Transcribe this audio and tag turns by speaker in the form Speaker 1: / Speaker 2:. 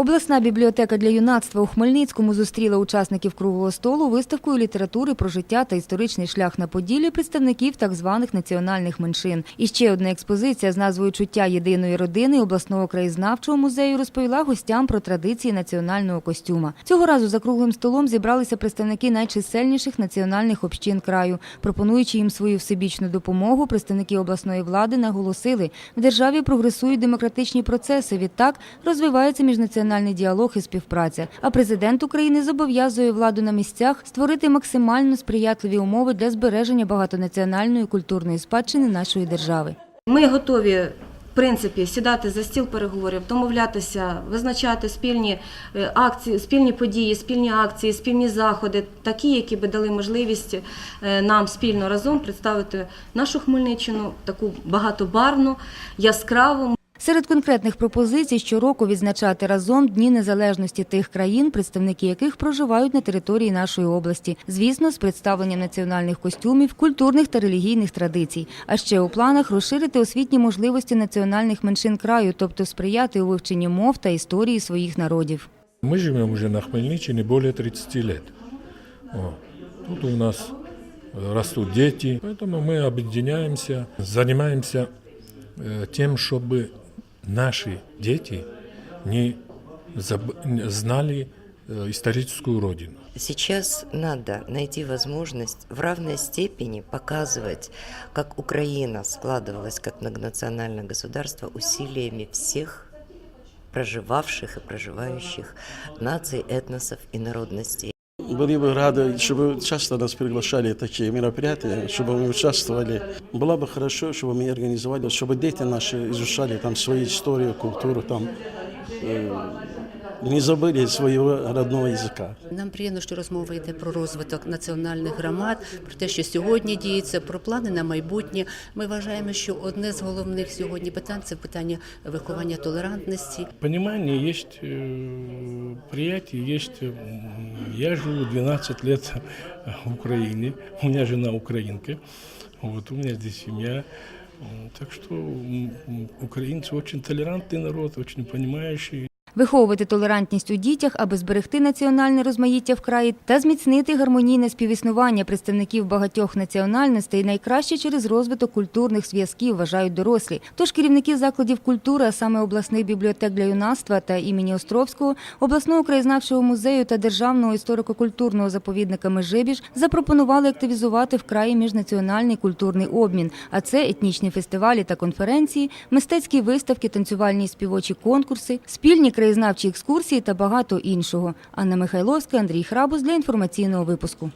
Speaker 1: Обласна бібліотека для юнацтва у Хмельницькому зустріла учасників круглого столу виставкою літератури про життя та історичний шлях на Поділлі представників так званих національних меншин. І ще одна експозиція з назвою Чуття єдиної родини обласного краєзнавчого музею розповіла гостям про традиції національного костюма. Цього разу за круглим столом зібралися представники найчисельніших національних общин краю. Пропонуючи їм свою всебічну допомогу, представники обласної влади наголосили, в державі прогресують демократичні процеси. Відтак розвивається міжнаціональний діалог і співпраця. А президент України зобов'язує владу на місцях створити максимально сприятливі умови для збереження багатонаціональної культурної спадщини нашої держави.
Speaker 2: Ми готові. В принципі, сідати за стіл переговорів, домовлятися, визначати спільні е, акції, спільні події, спільні акції, спільні заходи, такі, які би дали можливість е, нам спільно разом представити нашу Хмельниччину, таку багатобарвну, яскраву.
Speaker 1: Серед конкретних пропозицій щороку відзначати разом Дні незалежності тих країн, представники яких проживають на території нашої області, звісно, з представленням національних костюмів, культурних та релігійних традицій. А ще у планах розширити освітні можливості національних меншин краю, тобто сприяти у вивченні мов та історії своїх народів.
Speaker 3: Мы живем уже на Хмельниччине более 30 лет. Вот. Тут у нас э, растут дети, поэтому мы объединяемся, занимаемся э, тем, чтобы наши дети не знали э, историческую родину.
Speaker 4: Сейчас надо найти возможность в равной степени показывать, как Украина складывалась как многонациональное государство усилиями всех проживавших и проживающих наций, этносов и народностей.
Speaker 5: Были бы рады, чтобы часто нас приглашали такие мероприятия, чтобы мы участвовали. Было бы хорошо, чтобы мы организовали, чтобы дети наши изучали там свою историю, культуру, там, э, не забыли своего родного языка.
Speaker 6: Нам приємно, що розмова йде про розвиток національних громад, про те, що сьогодні діється, про плани на майбутнє. Ми вважаємо, що одне з головних сьогодні питань це питання виховання толерантності.
Speaker 7: Понимание есть, э, приятие есть. М, Я живу 12 лет в Украине, у меня жена украинка, вот, у меня здесь семья. М, Так что м, м, украинцы очень толерантный народ, очень понимающий.
Speaker 1: Виховувати толерантність у дітях, аби зберегти національне розмаїття в краї та зміцнити гармонійне співіснування представників багатьох національностей найкраще через розвиток культурних зв'язків, вважають дорослі. Тож керівники закладів культури, а саме обласних бібліотек для юнацтва та імені Островського, обласного краєзнавчого музею та державного історико-культурного заповідника Межибіж запропонували активізувати в краї міжнаціональний культурний обмін. А це етнічні фестивалі та конференції, мистецькі виставки, танцювальні і співочі конкурси, спільні краєзнавчі екскурсії та багато іншого. Анна Михайловська, Андрій Храбус для інформаційного випуску.